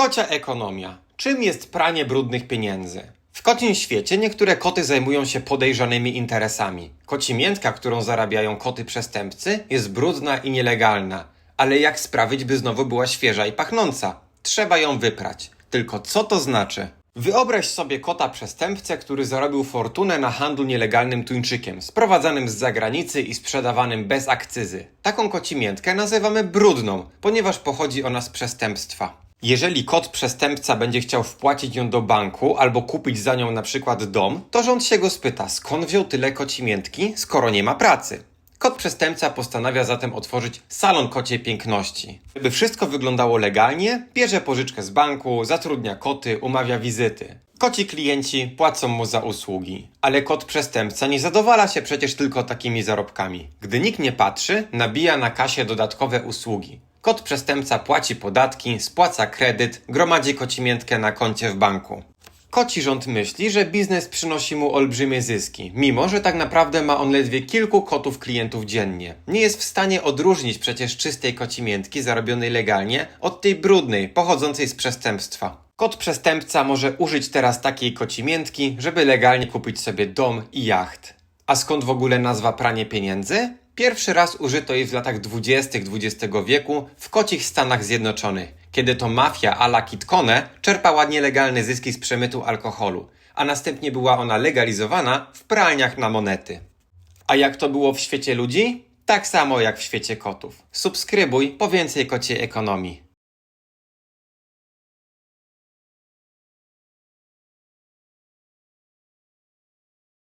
Kocia ekonomia. Czym jest pranie brudnych pieniędzy? W kocim świecie niektóre koty zajmują się podejrzanymi interesami. Kocimiętka, którą zarabiają koty przestępcy, jest brudna i nielegalna. Ale jak sprawić, by znowu była świeża i pachnąca? Trzeba ją wyprać. Tylko co to znaczy? Wyobraź sobie kota przestępcę, który zarobił fortunę na handlu nielegalnym tuńczykiem, sprowadzanym z zagranicy i sprzedawanym bez akcyzy. Taką kocimiętkę nazywamy brudną, ponieważ pochodzi ona z przestępstwa. Jeżeli kot przestępca będzie chciał wpłacić ją do banku albo kupić za nią na przykład dom, to rząd się go spyta, skąd wziął tyle kocimiętki, skoro nie ma pracy. Kot przestępca postanawia zatem otworzyć salon kociej piękności. Żeby wszystko wyglądało legalnie, bierze pożyczkę z banku, zatrudnia koty, umawia wizyty. Koci klienci płacą mu za usługi. Ale kot przestępca nie zadowala się przecież tylko takimi zarobkami. Gdy nikt nie patrzy, nabija na kasie dodatkowe usługi. Kot przestępca płaci podatki, spłaca kredyt, gromadzi kocimiętkę na koncie w banku. Koci rząd myśli, że biznes przynosi mu olbrzymie zyski, mimo że tak naprawdę ma on ledwie kilku kotów klientów dziennie. Nie jest w stanie odróżnić przecież czystej kocimiętki zarobionej legalnie od tej brudnej, pochodzącej z przestępstwa. Kot przestępca może użyć teraz takiej kocimiętki, żeby legalnie kupić sobie dom i jacht. A skąd w ogóle nazwa pranie pieniędzy? Pierwszy raz użyto jej w latach 20. XX wieku w kocich Stanach Zjednoczonych, kiedy to mafia a la Kitkone czerpała nielegalne zyski z przemytu alkoholu, a następnie była ona legalizowana w pralniach na monety. A jak to było w świecie ludzi? Tak samo jak w świecie kotów. Subskrybuj po więcej kociej ekonomii.